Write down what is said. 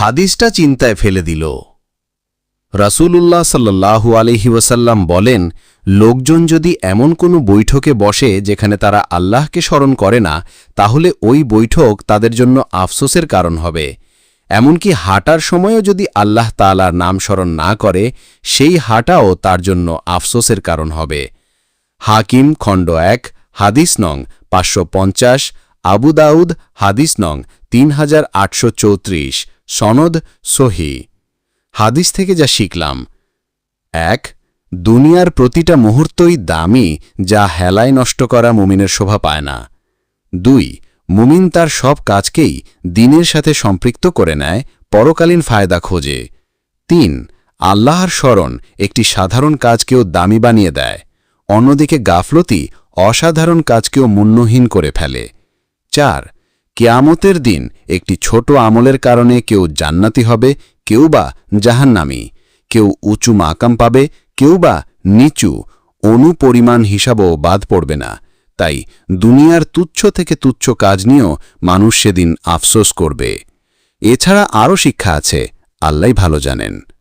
হাদিসটা চিন্তায় ফেলে দিল। রাসূলুল্লাহ সাল্লাহু আলহি বলেন, লোকজন যদি এমন কোনো বৈঠকে বসে যেখানে তারা আল্লাহকে স্মরণ করে না, তাহলে ওই বৈঠক তাদের জন্য আফসোসের কারণ হবে। এমনকি হাঁটার সময়ও যদি আল্লাহ তালার নাম স্মরণ না করে, সেই হাঁটাও তার জন্য আফসোসের কারণ হবে। হাকিম খণ্ড এক, হাদিস নং পাঁচশো পঞ্চাশ, আবু দাউদ, হাদিস নং তিন হাজার আটশো চৌত্রিশ। সনদ সহি। হাদিস থেকে যা শিখলাম। এক, দুনিয়ার প্রতিটা মুহূর্তই দামি, যা হেলায় নষ্ট করা মুমিনের শোভা পায় না। দুই, মুমিন তার সব কাজকেই দিনের সাথে সম্পৃক্ত করে নেয়, পরকালীন ফায়দা খোঁজে। তিন, আল্লাহর স্মরণ একটি সাধারণ কাজকেও দামি বানিয়ে দেয়, অন্যদিকে গাফলতি অসাধারণ কাজকেও মূল্যহীন করে ফেলে। চার কেয়ামতের দিন একটি ছোট আমলের কারণে কেউ জান্নাতি হবে, কেউ বা জাহান্নামি। কেউ উঁচু মাকাম পাবে, কেউ বা নিচু, অনুপরিমাণ হিসাবও বাদ পড়বে না। তাই দুনিয়ার তুচ্ছ থেকে তুচ্ছ কাজ নিয়েও মানুষ সেদিন আফসোস করবে। এছাড়া আরও শিক্ষা আছে আল্লাহ ভালো জানেন।